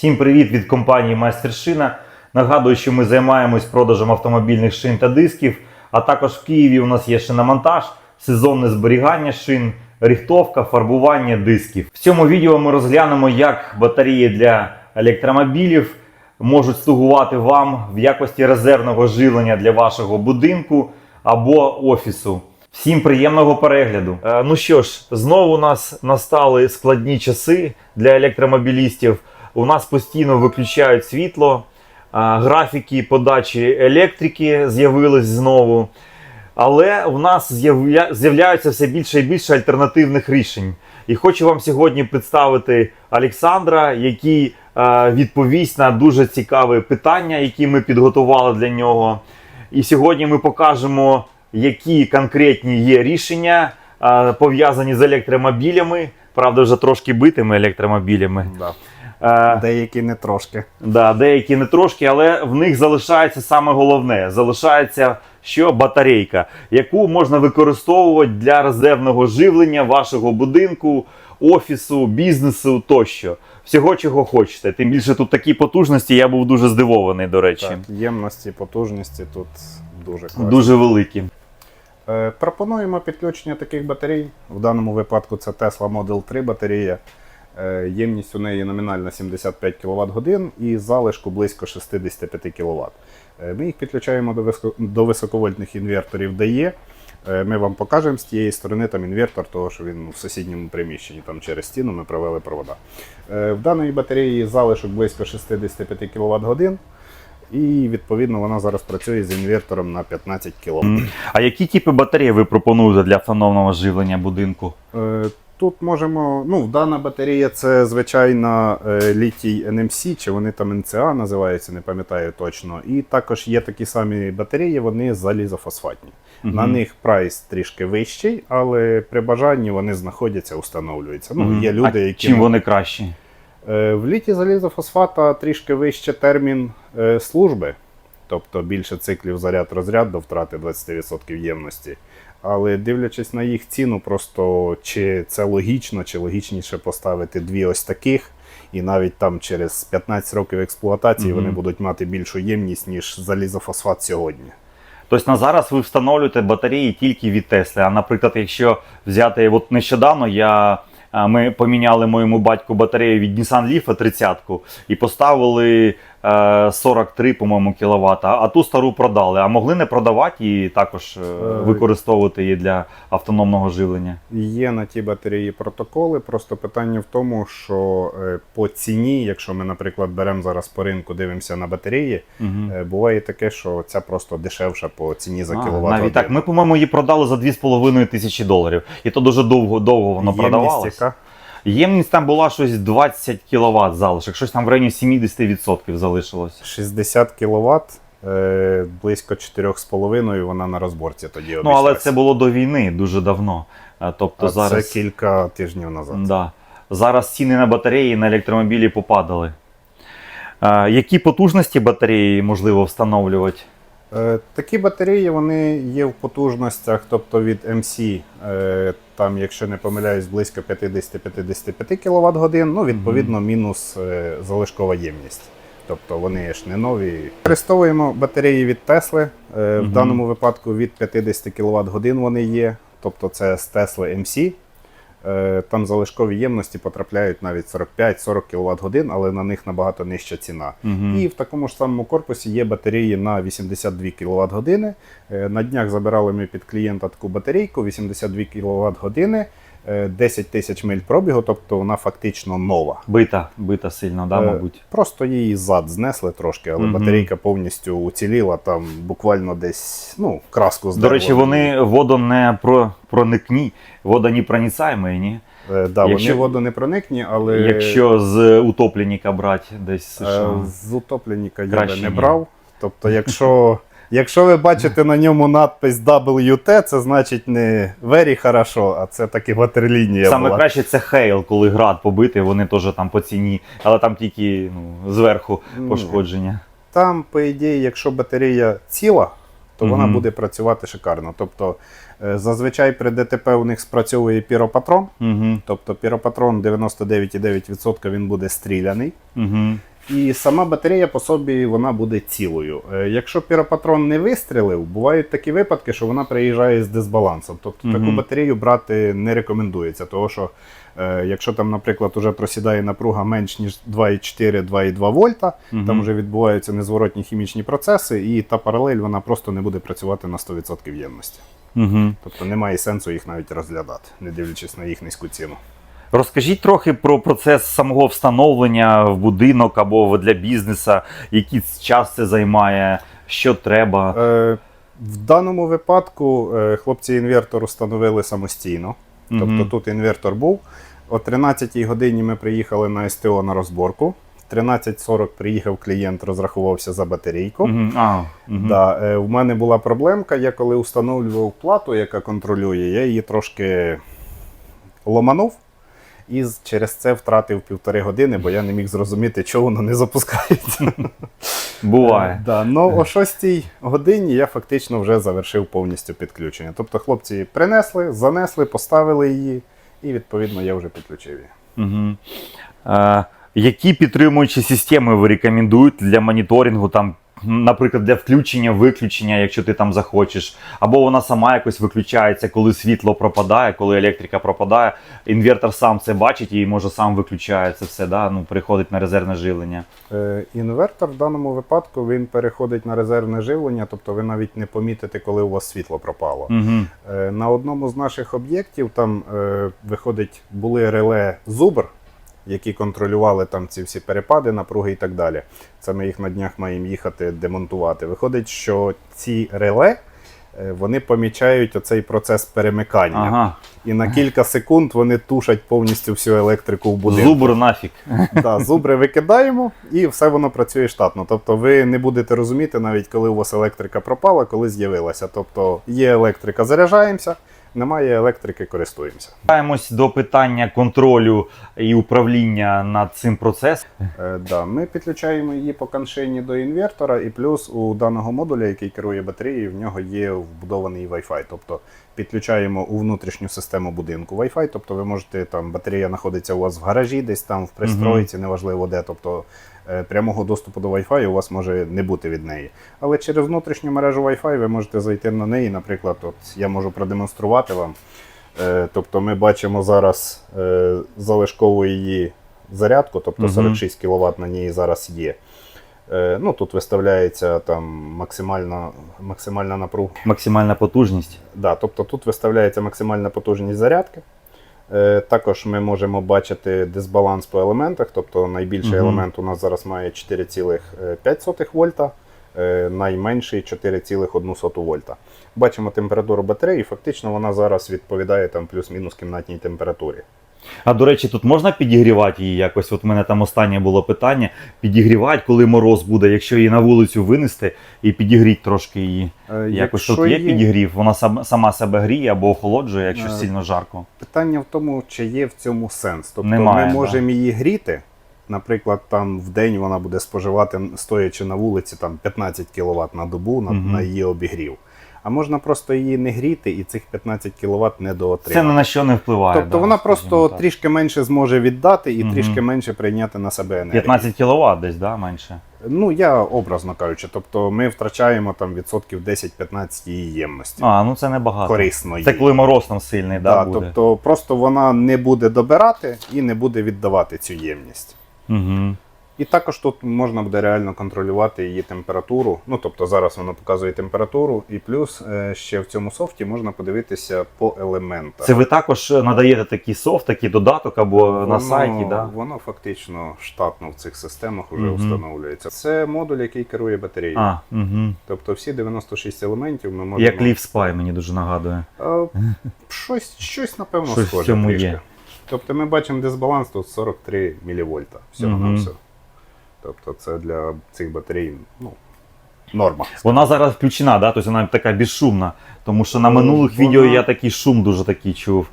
Всім привіт від компанії Майстершина. Нагадую, що ми займаємось продажем автомобільних шин та дисків, а також в Києві у нас є шиномонтаж, сезонне зберігання шин, рихтовка, фарбування дисків. В цьому відео ми розглянемо, як батареї для електромобілів можуть слугувати вам в якості резервного живлення для вашого будинку або офісу. Всім приємного перегляду. Е, ну що ж, знову у нас настали складні часи для електромобілістів. У нас постійно виключають світло, графіки подачі електрики з'явились знову. Але у нас з'являються все більше і більше альтернативних рішень. І хочу вам сьогодні представити Олександра, який відповість на дуже цікаве питання, які ми підготували для нього. І сьогодні ми покажемо, які конкретні є рішення пов'язані з електромобілями. Правда, вже трошки битими електромобілями. Да. Е, Деякі не трошки. Да, деякі не трошки, але в них залишається саме головне. Залишається що батарейка, яку можна використовувати для резервного живлення вашого будинку, офісу, бізнесу тощо. Всього, чого хочете. Тим більше тут такі потужності, я був дуже здивований, до речі. Так, ємності, потужності тут дуже класні. Дуже великі. Е, пропонуємо підключення таких батарей. В даному випадку це Tesla Model 3 батарея. Е, ємність у неї номінальна 75 кВт годин і залишку близько 65 кВт. Е, ми їх підключаємо до, високовольтних інверторів DE. Е, Ми вам покажемо з тієї сторони там інвертор, того що він в сусідньому приміщенні, там через стіну ми провели провода. В даної батареї залишок близько 65 кВт годин. І відповідно вона зараз працює з інвертором на 15 кВт. А які типи батареї ви пропонуєте для автономного живлення будинку? Тут можемо, ну, дана батарея це звичайна е, літій NMC, чи вони там NCA називаються, не пам'ятаю точно. І також є такі самі батареї, вони залізофосфатні. На них прайс трішки вищий, але при бажанні вони знаходяться, установлюються. Ну, Мгм. є люди, а чим вони кращі? Е, В літі залізофосфата трішки вище термін е, служби, тобто більше циклів заряд-розряд до втрати 20% ємності. Але дивлячись на їх ціну, просто чи це логічно, чи логічніше поставити дві ось таких, і навіть там через 15 років експлуатації Мгм. вони будуть мати більшу ємність, ніж залізофосфат сьогодні. Тобто на зараз ви встановлюєте батареї тільки від Тесли. А наприклад, якщо взяти, от нещодавно я. Ми поміняли моєму батьку батарею від Nissan Leaf 30 і поставили 43, по-моєму, кВт, а ту стару продали. А могли не продавати і також е, Е, використовувати її для автономного живлення. Є на ті батареї протоколи. Просто питання в тому, що е, по ціні, якщо ми, наприклад, беремо зараз по ринку, дивимося на батареї, Угу. Е, Буває таке, що ця просто дешевша по ціні за кіловат. навіть так. Ми, по-моєму, її продали за 2,5 тисячі доларів. І то дуже довго, довго воно продавалося. Ємність там була щось 20 кВт залишок, щось там в районі 70% залишилось. 60 кВт, е, близько 4,5 вона на розборці тоді Ну, але це було до війни дуже давно. Е, Тобто а зараз, це кілька тижнів назад. да, зараз ціни на батареї на електромобілі попадали. Е, які потужності батареї можливо встановлювати? Такі батареї вони є в потужностях, тобто від MC, там, якщо не помиляюсь, близько 50-55 кВт годин, ну, відповідно, мінус е, залишкова ємність. Тобто вони ж не нові. Використовуємо батареї від Тесли. В даному випадку від 50 кВт годин вони є. Тобто це з Tesla MC. Е, Там залишкові ємності потрапляють навіть 45-40 кВт годин, але на них набагато нижча ціна. Угу. І в такому ж самому корпусі є батареї на 82 кВт години. На днях забирали ми під клієнта таку батарейку 82 кВт години, 10 тисяч миль пробігу, тобто вона фактично нова. Бита, бита сильно, да, Е, мабуть. Просто її зад знесли трошки, але Мгм. батарейка повністю уціліла, там буквально десь ну, краску До речі, вони водо про, проникні, водонепроницаємі, ні? Е, да, якщо- вони водонепроникні, але Якщо з утопленника брати десь з е, США. з утопленника я би не брав. Тобто, якщо, якщо ви бачите на ньому надпис WT, це значить не very хорошо, а це таки ватерлінія Саме була. краще це Хейл, коли град побитий, вони теж там по ціні, але там тільки ну, зверху пошкодження. Там, по ідеї, якщо батарея ціла, то вона Мгм. буде працювати шикарно. Тобто, е, зазвичай при ДТП у них спрацьовує піропатрон. Угу, Тобто піропатрон 99,9% він буде стріляний. угу. І сама батарея по собі вона буде цілою. Е, Якщо піропатрон не вистрілив, бувають такі випадки, що вона приїжджає з дисбалансом. Тобто таку батарею брати не рекомендується, тому що е, якщо там, наприклад, уже просідає напруга менш ніж 2,4-2,2 вольта, Мгм. там вже відбуваються незворотні хімічні процеси, і та паралель вона просто не буде працювати на 100% ємності. Угу. Тобто немає сенсу їх навіть розглядати, не дивлячись на їх низьку ціну. Розкажіть трохи про процес самого встановлення в будинок або для бізнесу, який час це займає, що треба. Е, в даному випадку е, хлопці інвертор установили самостійно. Тобто Мгм. тут інвертор був. О 13-й годині ми приїхали на СТО на розборку. В 13.40 приїхав клієнт, розрахувався за батарейку. Мгм. А, мгм. Да, е, в мене була проблемка. Я коли встановлював плату, яка контролює, я її трошки ломанув. І через це втратив півтори години, бо я не міг зрозуміти, чого воно не запускається. Буває. Да, ну о 6 годині я фактично вже завершив повністю підключення. Тобто хлопці принесли, занесли, поставили її, і відповідно я вже підключив її. Угу. Які підтримуючі системи ви рекомендуєте для моніторингу, там, наприклад, для включення, виключення, якщо ти там захочеш, або вона сама якось виключається, коли світло пропадає, коли електрика пропадає. Інвертор сам це бачить і може сам виключає це все, да? ну, переходить на резервне живлення. Е, інвертор в даному випадку він переходить на резервне живлення, тобто ви навіть не помітите, коли у вас світло пропало. Угу. Е, На одному з наших об'єктів там е, виходить, були реле Зубр, які контролювали там ці всі перепади, напруги і так далі. Це ми їх на днях маємо їхати демонтувати. Виходить, що ці реле. е, Вони помічають оцей процес перемикання, Ага. і на кілька секунд вони тушать повністю всю електрику в будинку. Зубр нафіг. Да, зубри викидаємо, і все воно працює штатно. Тобто ви не будете розуміти, навіть коли у вас електрика пропала, коли з'явилася. Тобто є електрика, заряджаємося, немає електрики, користуємося. Повертаємось до питання контролю і управління над цим процесом. Е, да, ми підключаємо її по коншині до інвертора, і плюс у даного модуля, який керує батареєю, в нього є вбудований Wi-Fi. Тобто підключаємо у внутрішню систему будинку Wi-Fi. Тобто ви можете там батарея знаходиться у вас в гаражі, десь там в пристройці, неважливо де. Тобто прямого доступу до Wi-Fi у вас може не бути від неї. Але через внутрішню мережу Wi-Fi ви можете зайти на неї. Наприклад, от я можу продемонструвати вам. Е, Тобто ми бачимо зараз е, залишкову її зарядку, тобто 46 кВт на ній зараз є. Е, Ну, тут виставляється там максимальна, максимальна напруга. Максимальна потужність. Да, тобто тут виставляється максимальна потужність зарядки. Е, Також ми можемо бачити дисбаланс по елементах. Тобто найбільший угу. елемент у нас зараз має 4,5 вольта, е, найменший 4,1 вольта. Бачимо температуру батареї, фактично вона зараз відповідає там плюс-мінус кімнатній температурі. А до речі, тут можна підігрівати її якось? От у мене там останнє було питання: підігрівати, коли мороз буде, якщо її на вулицю винести і підігріти трошки її. Е, Якось якщо тут є є- підігрів, вона сама себе гріє або охолоджує, якщо Е, сильно жарко. Питання в тому, чи є в цьому сенс. Тобто Немає, ми да. можемо її гріти. Наприклад, там в день вона буде споживати, стоячи на вулиці, там 15 кВт на добу на, Мгм. на її обігрів. А можна просто її не гріти і цих 15 кВт не Це доотримати. ні на що не впливає. Тобто да, вона просто так. трішки менше зможе віддати і Мгм. трішки менше прийняти на себе енергію. 15 кВт десь, да, менше. Ну я образно кажучи, тобто ми втрачаємо там відсотків 10-15 її ємності. А, ну це небагато. Корисної. Це коли мороз там сильний, да, Да, буде. тобто просто вона не буде добирати і не буде віддавати цю ємність. Угу. І також тут можна буде реально контролювати її температуру. Ну тобто зараз воно показує температуру, і плюс е, ще в цьому софті можна подивитися по елементах. Це ви також надаєте такий софт, такий додаток або на сайті, да? Воно фактично штатно в цих системах вже Мгм. встановлюється. Це модуль, який керує батареєю. А, угу. Тобто всі 96 елементів ми можемо. Як Leaf Spy мені дуже нагадує. Е, щось, щось напевно Щось в схоже. цьому трішки. є. Тобто ми бачимо дисбаланс тут 43 мВ. Всього Мгм. на все. Тобто це для цих батарей ну, норма. Вона зараз включена, да? тобто вона така безшумна. Тому що на Ну, минулих вона- відео я такий шум дуже такий чув.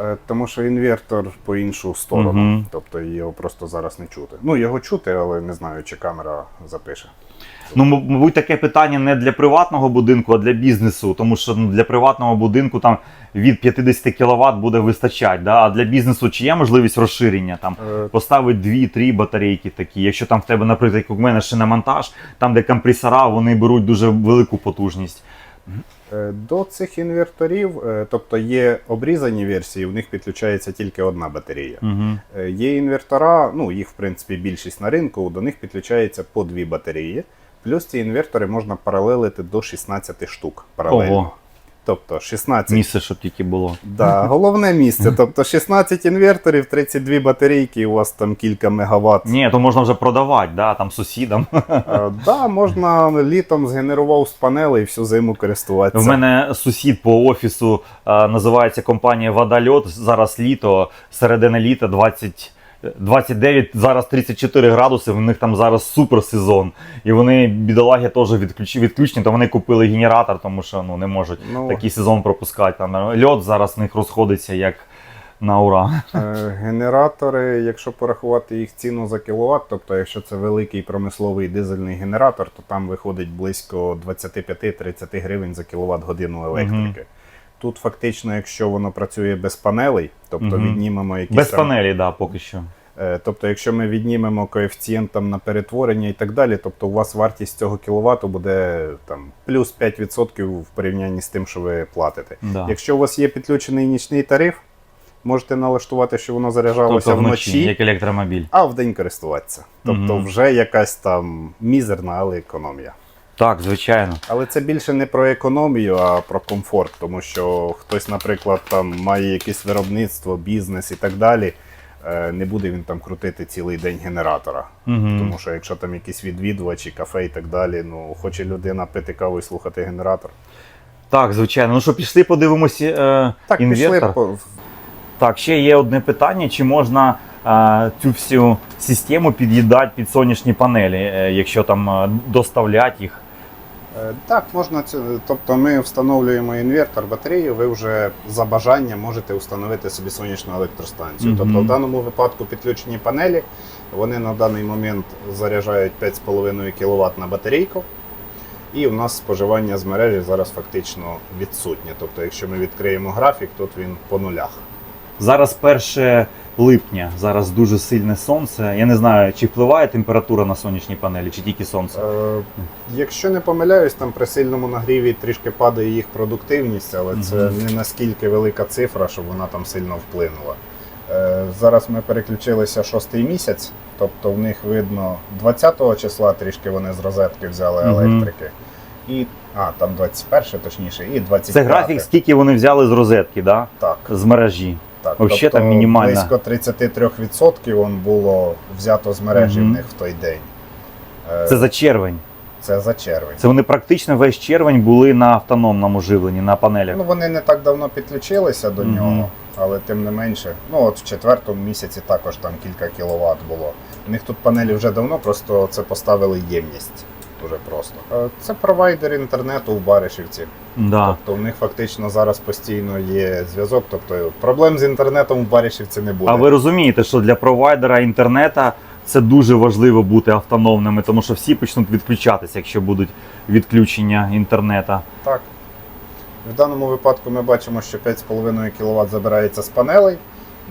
Е, Тому що інвертор по іншу сторону, угу. тобто його просто зараз не чути. Ну, його чути, але не знаю, чи камера запише. Ну, мабуть, таке питання не для приватного будинку, а для бізнесу. Тому що ну, для приватного будинку там від 50 кВт буде вистачати. Да? А для бізнесу чи є можливість розширення? Там Е, поставити дві-три батарейки такі. Якщо там в тебе, наприклад, як у мене шиномонтаж, там де компресора, вони беруть дуже велику потужність. Е, До цих інверторів, е, тобто є обрізані версії, в них підключається тільки одна батарея. Угу. Є інвертора, ну їх в принципі більшість на ринку, до них підключається по дві батареї. Плюс ці інвертори можна паралелити до 16 штук паралельно. Ого, Тобто 16 місце, щоб тільки було. Да, головне місце. Тобто 16 інверторів, 32 батарейки, і у вас там кілька мегаватт. Ні, то можна вже продавати, да, там сусідам. Е, Да, можна літом згенерував з панелей всю зиму користуватися. В мене сусід по офісу е, називається компанія Водольот. Зараз літо, середина літа 20. 29, зараз 34 градуси, в них там зараз супер сезон. І вони, бідолаги, теж відключ, відключені, то вони купили генератор, тому що ну, не можуть Ну, такий сезон пропускати. Там льот зараз в них розходиться як на ура. е, Генератори, якщо порахувати їх ціну за кіловат, тобто якщо це великий промисловий дизельний генератор, то там виходить близько 25-30 гривень за кіловат годину електрики. Тут фактично, якщо воно працює без панелей, тобто Мгм. віднімемо якісь Без там- панелі, да, поки що. Е, Тобто, якщо ми віднімемо коефіцієнт там на перетворення і так далі, тобто у вас вартість цього кіловату буде там плюс 5% в порівнянні з тим, що ви платите. Да. Якщо у вас є підключений нічний тариф, можете налаштувати, що воно заряджалося Тобто вночі, вночі, як електромобіль. а вдень користуватися. Тобто, Мгм. вже якась там мізерна, але економія. Так, звичайно. Але це більше не про економію, а про комфорт, тому що хтось, наприклад, там має якесь виробництво, бізнес і так далі. е, Не буде він там крутити цілий день генератора. Угу. Тому що якщо там якісь відвідувачі, кафе і так далі, ну хоче людина пити каву і слухати генератор. Так, звичайно. Ну що, пішли, подивимося е, Так, інвертор. пішли Так, ще є одне питання: чи можна цю всю систему під'їдати під сонячні панелі, е, якщо там е, доставлять їх? Е, Так, можна. Тобто ми встановлюємо інвертор, батарею, ви вже за бажанням можете встановити собі сонячну електростанцію. Мгм. Тобто в даному випадку підключені панелі, вони на даний момент заряджають 5,5 кВт на батарейку. І у нас споживання з мережі зараз фактично відсутнє. Тобто, якщо ми відкриємо графік, тут він по нулях. Зараз 1 липня, зараз дуже сильне сонце. Я не знаю, чи впливає температура на сонячні панелі, чи тільки сонце. Е, якщо не помиляюсь, там при сильному нагріві трішки падає їх продуктивність, але це Мгм. не наскільки велика цифра, щоб вона там сильно вплинула. Е, зараз ми переключилися шостий місяць, тобто в них видно 20-го числа трішки вони з розетки взяли електрики. І, а, там 21 точніше, і 25. Це графік, скільки вони взяли з розетки, да? Так, з мережі. Так. Вообще тобто там мінімальна. Близько 33% он було взято з мережі Мгм. в них в той день. Е, Це за червень. це за червень. Це вони практично весь червень були на автономному живленні, на панелях. Ну, вони не так давно підключилися до Мгм. нього, але тим не менше. Ну, от в четвертому місяці також там кілька кіловат було. У них тут панелі вже давно, просто це поставили ємність. Дуже просто. Е, Це провайдер інтернету в Баришівці. Да. Тобто в них фактично зараз постійно є зв'язок. Тобто проблем з інтернетом в Баришівці не буде. А ви розумієте, що для провайдера інтернету це дуже важливо бути автономними, тому що всі почнуть відключатися, якщо будуть відключення інтернету. Так. В даному випадку ми бачимо, що 5,5 кВт забирається з панелей,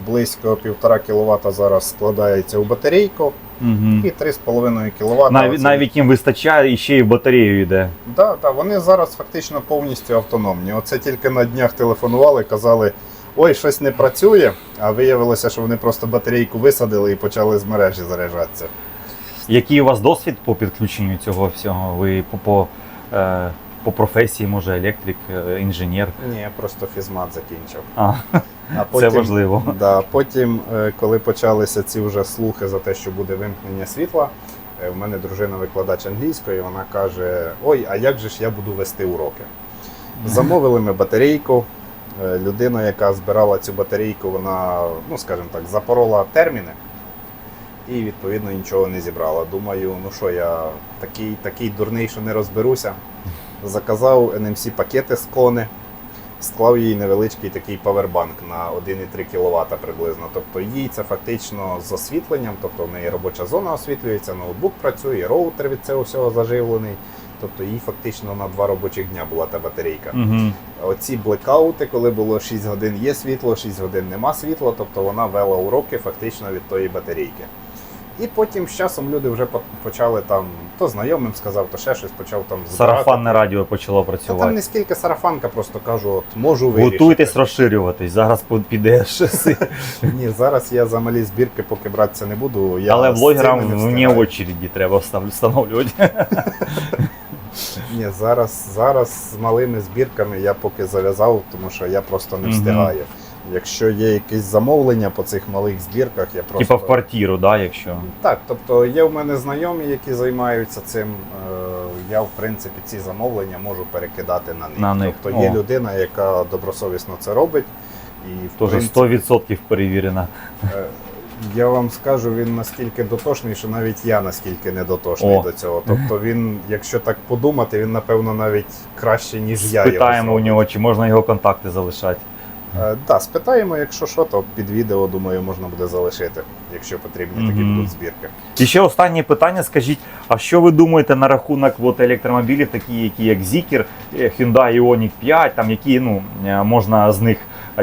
близько 1,5 кВт зараз складається у батарейку. Угу. І 3,5 кВт. Навіть, навіть їм вистачає і ще й в батарею йде. Да, да, вони зараз фактично повністю автономні. Оце тільки на днях телефонували, казали, ой, щось не працює, а виявилося, що вони просто батарейку висадили і почали з мережі заряджатися. Який у вас досвід по підключенню цього всього? Ви по, по, е, по професії, може, електрик, е, інженер? Ні, я просто фізмат закінчив. А, А це важливо. Да, потім, е, коли почалися ці вже слухи за те, що буде вимкнення світла, е, в мене дружина викладач англійської, вона каже: Ой, а як же ж я буду вести уроки? Замовили ми батарейку. Людина, яка збирала цю батарейку, вона, ну скажімо так, запорола терміни і відповідно нічого не зібрала. Думаю, ну що я такий, такий дурний, що не розберуся. Заказав NMC пакети з кони. склав їй невеличкий такий павербанк на 1,3 кВт приблизно. Тобто їй це фактично з освітленням, тобто в неї робоча зона освітлюється, ноутбук працює, роутер від цього всього заживлений. Тобто їй фактично на два робочих дня була та батарейка. Угу. Оці блекаути, коли було 6 годин є світло, 6 годин нема світла, тобто вона вела уроки фактично від тої батарейки. І потім з часом люди вже почали там, то знайомим сказав, то ще щось почав там збирати. Сарафанне радіо почало працювати. Та там не скільки сарафанка, просто кажу, от можу вирішити. Готуйтесь розширюватись. Зараз по- піде щось. Ні, зараз я за малі збірки поки братися не буду. Я Але блогерам цими не вне очереді треба встановлювати. Ні, зараз, зараз з малими збірками я поки зав'язав, тому що я просто не встигаю. Якщо є якісь замовлення по цих малих збірках, я просто Типа в квартиру, да, якщо. Так, тобто є в мене знайомі, які займаються цим. е, Я, в принципі, ці замовлення можу перекидати на них. На них, Тобто є людина, яка добросовісно це робить. І в Тоже принципі, 100% перевірена. е, я вам скажу, він наскільки дотошний, що навіть я наскільки не дотошний О. до цього. Тобто він, якщо так подумати, він напевно навіть краще, ніж я. його Спитаємо у нього, чи можна його контакти залишати. Е, да, спитаємо, якщо що, то під відео, думаю, можна буде залишити, якщо потрібні такі Мгм. будуть збірки. І ще останнє питання. Скажіть, а що ви думаєте на рахунок от, електромобілів, такі, які як Zikr, е, Hyundai Ioniq 5, там, які ну, е, можна з них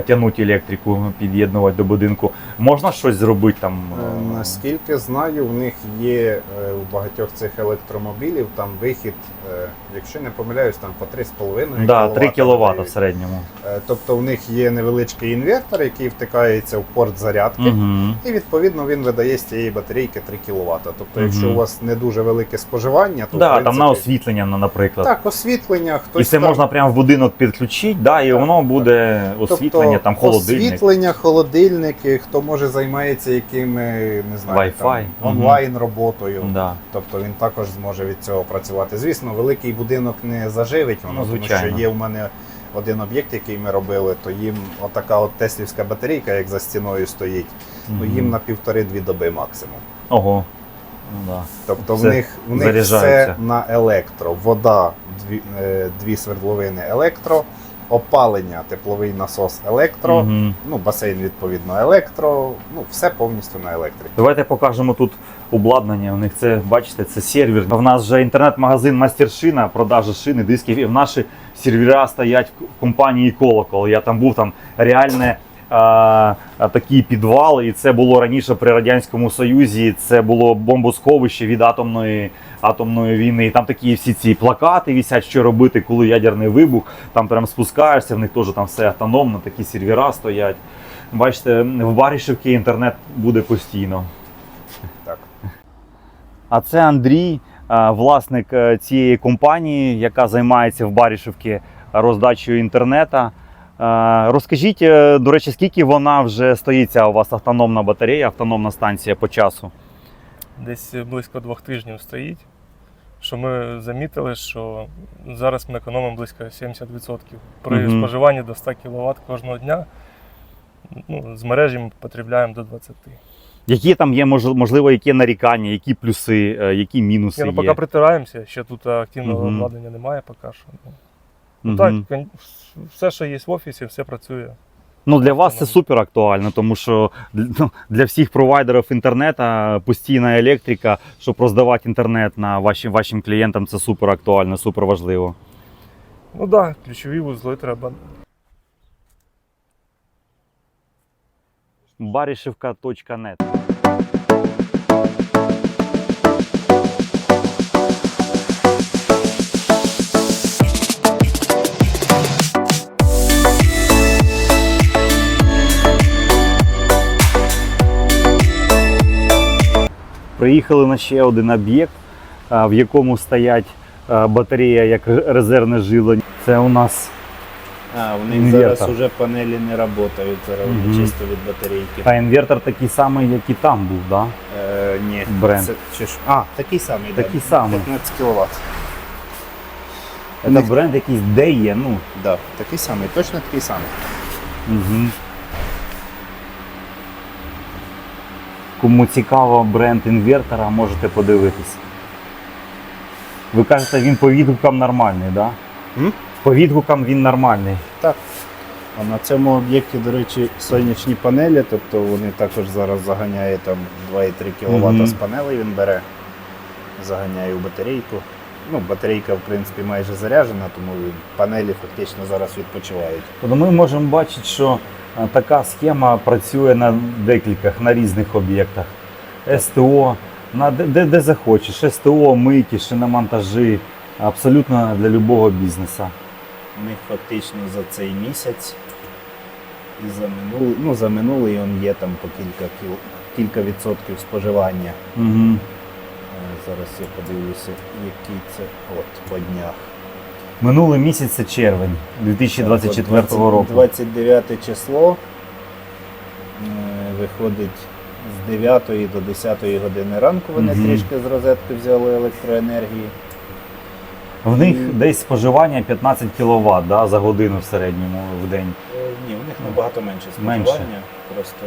тягнути електрику, під'єднувати до будинку? Можна щось зробити там? Е, е, Наскільки знаю, в них є е, у багатьох цих електромобілів там вихід, якщо не помиляюсь, там по 3,5 Да, 3 кВт в середньому. Тобто в них є невеличкий інвертор, який втикається в порт зарядки. Угу. І відповідно він видає з цієї батарейки 3 кВт. Тобто, якщо у вас не дуже велике споживання, то Да, там на освітлення, наприклад. так, освітлення, хтось і це там- можна прямо в будинок підключити, да, і Так, воно так. буде освітлення, тобто, там холодильник. Освітлення, холодильники, хто може займається якими, не знаю, там, онлайн роботою. Да. Тобто він також зможе від цього працювати. Звісно, великий будинок не заживить воно, Ну, тому що є в мене один об'єкт, який ми робили, то їм отака от теслівська батарейка, як за стіною стоїть, ну Мгм. їм на півтори-дві доби максимум. Ого. Ну, да. Тобто в них, в них все на електро. Вода, дві, е, дві свердловини електро, опалення, тепловий насос електро, угу. ну басейн відповідно електро, ну все повністю на електриці. Давайте покажемо тут обладнання. У них це, бачите, це сервер. В нас вже інтернет-магазин Мастершина, продажа шини, дисків. І в наші сервера стоять в компанії Колокол. Я там був там реальне. Такі підвали, і це було раніше при радянському союзі. Це було бомбосховище від атомної атомної війни. І там такі всі ці плакати вісять, що робити, коли ядерний вибух. Там прям спускаєшся, в них теж там все автономно, такі сервера стоять. Бачите, в Барішевці інтернет буде постійно. Так. А це Андрій, власник е, цієї компанії, яка займається в Барішевці роздачею інтернету. Е, Розкажіть, е, до речі, скільки вона вже стоїть, ця у вас автономна батарея, автономна станція по часу? десь близько двох тижнів стоїть. Що ми замітили, що зараз ми економимо близько 70%. При Мгм. споживанні до 100 кВт кожного дня ну, з мережі ми потребляємо до 20. Які там є, можливо, які нарікання, які плюси, е, які мінуси Ні, ну, є? поки притираємося, ще тут активного Мгм. обладнання немає поки що. Ну, Мгм. Так, все, що є в офісі, все працює. Ну, для вас це супер актуально, тому що ну, для всіх провайдерів інтернету постійна електрика, щоб роздавати інтернет на вашим, вашим клієнтам, це супер актуально, супер важливо. Ну так, да, ключові вузли треба. Барішевка.нет Приїхали на ще один об'єкт, в якому стоять батарея як резервне жилення. Це у нас А, в них Інвертор. зараз вже панелі не працюють, зараз вони Мгм. чисто від батарейки. та інвертор такий самий, як і там був, да? Е, ні, Бренд. Це, чи ж, а, такий самий. Такий да, самий. 15 кВт. Це бренд якийсь де є, ну. Да, такий самий, точно такий самий. Угу. Кому цікаво бренд інвертора, можете подивитись. Ви кажете, він по відгукам нормальний, так? Да? М? По відгукам він нормальний. Так. А на цьому об'єкті, до речі, сонячні панелі, тобто вони також зараз заганяє там 2,3 кВт Мгм. з панелей він бере, заганяє у батарейку. Ну, батарейка, в принципі, майже заряджена, тому панелі фактично зараз відпочивають. Тобто ми можемо бачити, що така схема працює на декількох, на різних об'єктах. СТО, на де, де, захочеш, СТО, мийки, шиномонтажі, абсолютно для будь-якого бізнесу. Них фактично за цей місяць і за минулий, ну за минулий он є там по кілька кіл, кілька відсотків споживання. Угу. Е, Зараз я подивлюся, який це от по днях. Минулий місяць це червень 2024 Так, от року. 29 число е, виходить з 9 до 10 години ранку. Вони Мгм. трішки з розетки взяли електроенергії. В них І- десь споживання 15 кВт да, за годину в середньому в день. Е, Ні, у них набагато менше Менше. споживання. Просто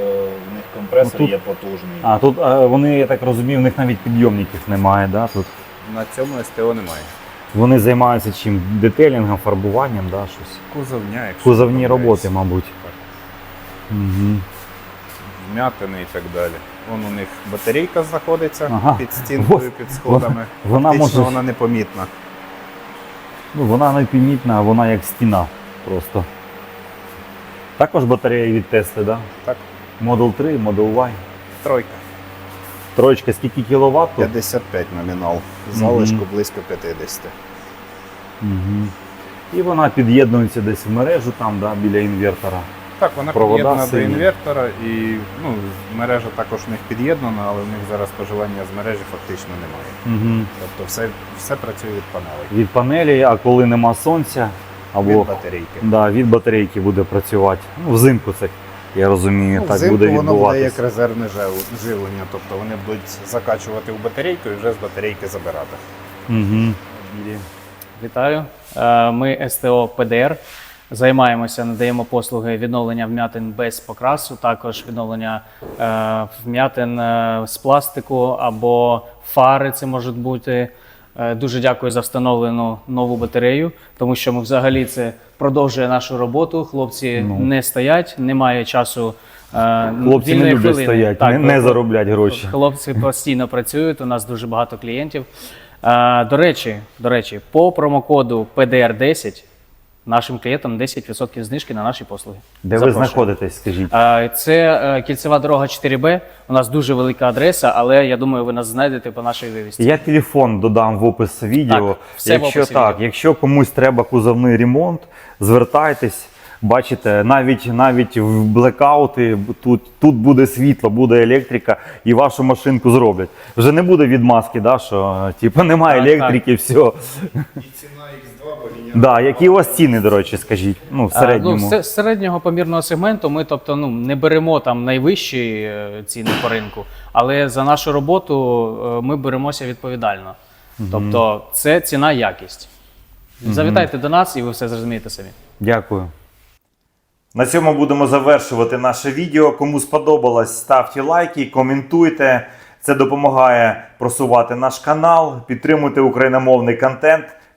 в них компресор тут- є потужний. А тут а, вони, я так розумію, в них навіть підйомників немає. Да, тут. На цьому СТО немає. Вони займаються чим? Детелінгом, фарбуванням, да, щось. Кузовня, якщо Кузовні роботи, мабуть. Так. Угу. Вмятини і так далі. Вон у них батарейка знаходиться Ага. під стінкою, Вот. під сходами. Вона Фактично може. вона непомітна. Ну, вона не помітна, а вона як стіна просто. Також батарея від Tesla, да? Так, Model 3, Model Y. тройка. Троєчка скільки кіловат? тут? 55 номінал. Залишку близько 50. Угу. І вона під'єднується десь в мережу там, да, біля інвертора. Так, вона Провода під'єднана до інвертора і ну, мережа також в них під'єднана, але в них зараз споживання з мережі фактично немає. Угу. Тобто все, все працює від панелей. Від панелі, а коли нема сонця, або Від батарейки. да, від батарейки буде працювати. Ну, взимку це, я розумію, Ну, так взимку буде воно буде як резервне живлення, тобто вони будуть закачувати в батарейку і вже з батарейки забирати. Угу. Вітаю. Е, Ми СТО ПДР. Займаємося, надаємо послуги відновлення вмятин без покрасу, також відновлення е, вмятин е, з пластику або фари. Це можуть бути. Е, Дуже дякую за встановлену нову батарею, тому що ми взагалі це продовжує нашу роботу. Хлопці Ну. не стоять, немає часу. е, Хлопці не люблять хвилини. стоять, Так, не, не зароблять гроші. Хлопці постійно працюють, у нас дуже багато клієнтів. До речі, до речі, по промокоду PDR10 нашим клієнтам 10% знижки на наші послуги. Де ви знаходитесь, скажіть? А, Це е, кільцева дорога 4Б. У нас дуже велика адреса, але я думаю, ви нас знайдете по нашій вивісті. Я телефон додам в опис відео. Так, все в якщо описі так, відео. якщо комусь треба кузовний ремонт, звертайтесь. Бачите, навіть навіть в блекаути тут, тут буде світло, буде електрика, і вашу машинку зроблять. Вже не буде відмазки, да, що типу, немає Так, електрики, все. І ціна X2 поміняна. Да, які у вас ціни, до речі, скажіть? Ну, в А. Ну, з з середнього помірного сегменту ми тобто, ну, не беремо там найвищі е, ціни по ринку, але за нашу роботу е, ми беремося відповідально. Тобто це ціна якість. Завітайте до нас і ви все зрозумієте самі. Дякую. На цьому будемо завершувати наше відео. Кому сподобалось, ставте лайки, коментуйте. Це допомагає просувати наш канал, підтримуйте україномовний контент.